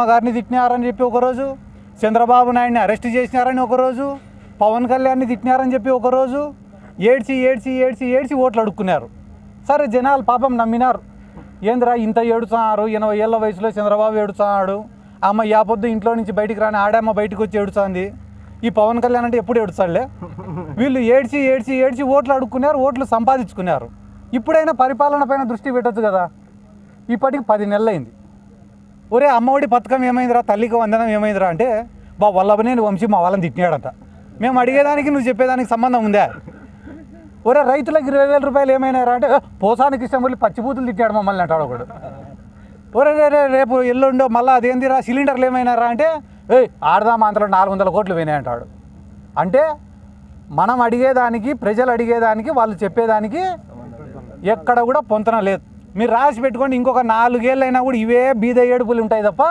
గారిని తిట్టినారని చెప్పి ఒకరోజు చంద్రబాబు నాయుడిని అరెస్ట్ చేసినారని ఒకరోజు పవన్ కళ్యాణ్ని తిట్టినారని చెప్పి ఒకరోజు ఏడ్చి ఏడ్చి ఏడ్చి ఏడ్చి ఓట్లు అడుక్కున్నారు. సరే జనాలు పాపం నమ్మినారు. ఏందిరా ఇంత ఏడుతున్నారు? ఎనభై ఏళ్ళ వయసులో చంద్రబాబు ఏడుతున్నాడు. అమ్మ యాపొద్దు ఇంట్లో నుంచి బయటికి రాని ఆడమ్మ బయటకు వచ్చి ఏడుస్తుంది. ఈ పవన్ కళ్యాణ్ అంటే ఎప్పుడు ఏడుచాడులే వీళ్ళు ఏడ్చి ఏడ్చి ఏడ్చి ఓట్లు అడుక్కున్నారు ఓట్లు సంపాదించుకున్నారు. ఇప్పుడైనా పరిపాలన పైన దృష్టి పెట్టచ్చు కదా. ఇప్పటికి పది నెలలైంది. ఒరే అమ్మఒడి పథకం ఏమైందిరా? తల్లికి వందనం ఏమైందిరా అంటే బా వల్లభనేని వంశీ మా వాళ్ళని తిట్టినాడంట. మేము అడిగేదానికి నువ్వు చెప్పేదానికి సంబంధం ఉందా? ఒరే రైతులకు ఇరవై వేల రూపాయలు ఏమైనారా అంటే పోసానికి ఇష్టం వెళ్ళి పచ్చిపూతులు తిట్టాడు మమ్మల్ని అంటాడు ఒకడు. ఒరే రే రేపు ఎల్లుండో మళ్ళీ అదేందిరా సిలిండర్లు ఏమైనారా అంటే ఏ ఆడదాం అంతలో నాలుగు వందల కోట్లు పోయినాయి అంటాడు. అంటే మనం అడిగేదానికి ప్రజలు అడిగేదానికి వాళ్ళు చెప్పేదానికి ఎక్కడ కూడా పొంతన లేదు. మీరు రాసి పెట్టుకోండి ఇంకొక నాలుగేళ్ళైనా కూడా ఇవే బీద ఏడుపులు ఉంటాయి తప్ప